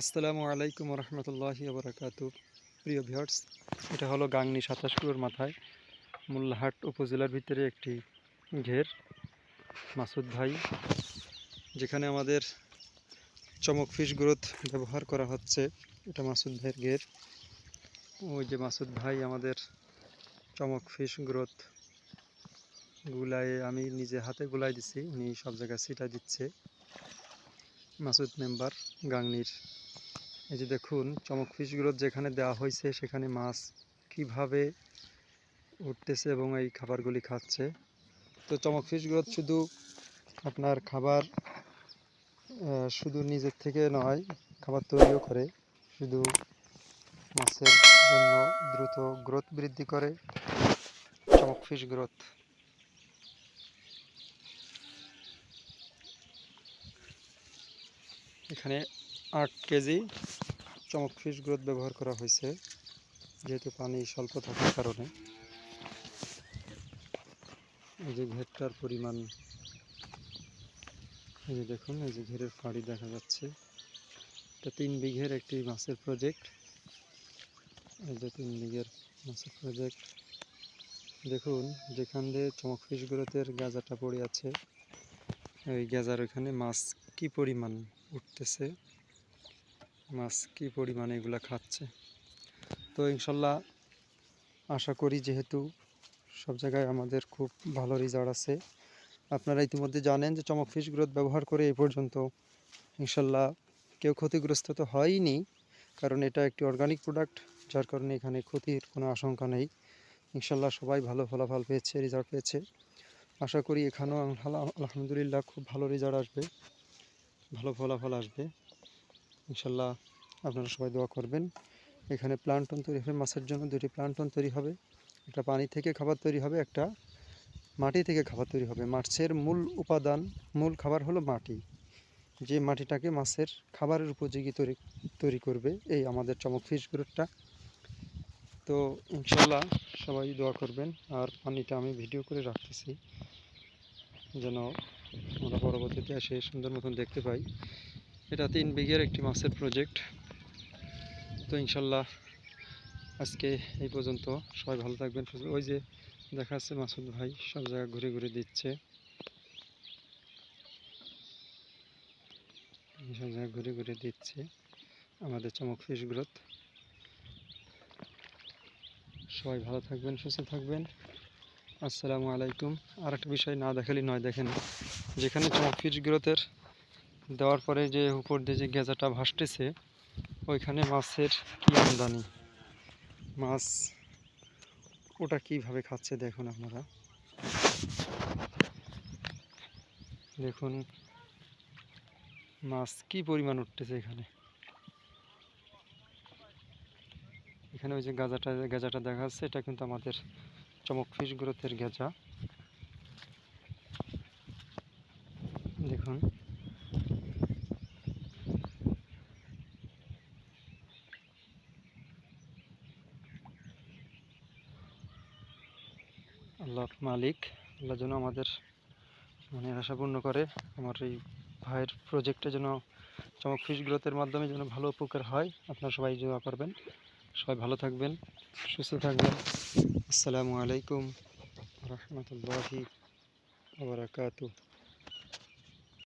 আসসালামু আলাইকুম রহমতুল্লাহি আবরাকাত প্রিয় ভিউয়ার্স, এটা হলো গাংনি সাতাশ মাথায়, মোল্লাহাট উপজেলার ভিতরে একটি ঘের, মাসুদ ভাই, যেখানে আমাদের চমক ফিশ গ্রোথ ব্যবহার করা হচ্ছে। এটা মাসুদ ভাইয়ের ঘের। ওই যে মাসুদ ভাই আমাদের চমক ফিশ গ্রোথ গুলায় আমি নিজে হাতে গুলাই দিছি, উনি সব জায়গায় ছিটা দিচ্ছে। মাসুদ মেম্বার, গাংনির এই যে দেখুন, চমক ফিশগুলো যেখানে দেওয়া হয়েছে সেখানে মাছ কীভাবে উঠতেছে এবং এই খাবারগুলি খাচ্ছে। তো চমক ফিশগুলো শুধু আপনার খাবার শুধু নিজের থেকে নয়, খাবার তৈরিও করে। শুধু মাছের জন্য দ্রুত গ্রোথ বৃদ্ধি করে। চমক ফিশ গ্রোথ। এখানে আট কেজি চমক ফিশ গ্রোথ ব্যবহার করা হয়েছে, যেহেতু পানি স্বল্প থাকার কারণে। এই যে ঘেরটার পরিমাণ, এই যে দেখুন, এই যে ঘেরের ফাঁড়ি দেখা যাচ্ছে। এটা তিন বিঘের একটি মাছের প্রজেক্ট এই যে তিন বিঘের মাছের প্রজেক্ট দেখুন, যেখান দিয়ে চমক গ্রোথের গাজাটা পড়ে আছে ওই গাজার ওখানে মাছ কি পরিমাণ উঠতেছে। মাছ কি পরিমাণে এগুলো খাচ্ছে? তো ইনশাল্লাহ আশা করি যেহেতু সব জায়গায় আমাদের খুব ভালো রেজাল্ট আছে। আপনারা ইতিমধ্যে জানেন যে চমক ফিশ গ্রোথ ব্যবহার করে এই পর্যন্ত ইনশাল্লাহ কেউ ক্ষতিগ্রস্ত তো হয়নি, কারণ এটা একটি অর্গানিক প্রোডাক্ট যার কারণে এখানে ক্ষতির কোনো আশঙ্কা নেই। ইনশাল্লাহ সবাই ভালো ফলাফল পেয়েছে রেজাল্ট পেয়েছে। আশা করি এখানেও আলহামদুলিল্লাহ খুব ভালো রেজাল্ট আসবে, ভালো ফলাফল আসবে। ইনশাল্লাহ আপনারা সবাই দোয়া করবেন। এখানে প্লান্টন তৈরি হবে, মাছের জন্য দুটি প্লান্টন তৈরি হবে। একটা পানি থেকে খাবার তৈরি হবে, একটা মাটি থেকে খাবার তৈরি হবে। মাছের মূল উপাদান, মূল খাবার হলো মাটি। যে মাটিটাকে মাছের খাবারের উপযোগী তৈরি তৈরি করবে, এই আমাদের চমক ফিশ গ্রুপটা তো ইনশাল্লাহ সবাই দোয়া করবেন, আর পানিটা আমি ভিডিও করে রাখতেছি, যেন আমরা পরবর্তীতে এসে সুন্দর মতন দেখতে পাই। এটা তিন বিঘের একটি মাছের প্রজেক্ট তো ইনশাল্লাহ আজকে এই পর্যন্ত। সবাই ভালো থাকবেন ওই যে দেখা যাচ্ছে মাসুদ ভাই, সব জায়গায় ঘুরে ঘুরে দিচ্ছে। সব জায়গায় ঘুরে ঘুরে দিচ্ছে আমাদের চমক ফিশ গ্রোথ সবাই ভালো থাকবেন, সুস্থ থাকবেন। আসসালামু আলাইকুম। আর একটা বিষয় না দেখালে নয় দেখেন যেখানে চমক ফিশ গ্রোথের দেওয়ার পরে যে উপর দিয়ে যে গেজাটা ভাসতেছে, ওইখানে মাছের কি আমদানি? মাছ ওটা কীভাবে খাচ্ছে দেখুন আপনারা। দেখুন, মাছ কি পরিমাণ উঠতেছে এখানে। এখানে ওই যে গাজাটা, গেজাটা দেখা যাচ্ছে, এটা কিন্তু আমাদের চমক ফিশ গ্রোথের গেজা। দেখুন আল্লাহ মালিক, আল্লাহ যেন আমাদের মানে আশা পূর্ণ করে, আমার এই ভাইয়ের প্রজেক্টে যেন চমক ফিশ গ্রোথের মাধ্যমে যেন ভালো উপকার হয়। আপনারা সবাই দোয়া করবেন। সবাই ভালো থাকবেন, সুস্থ থাকবেন। আসসালামু আলাইকুম রহমতুল্লাহি বারাকাতুহ।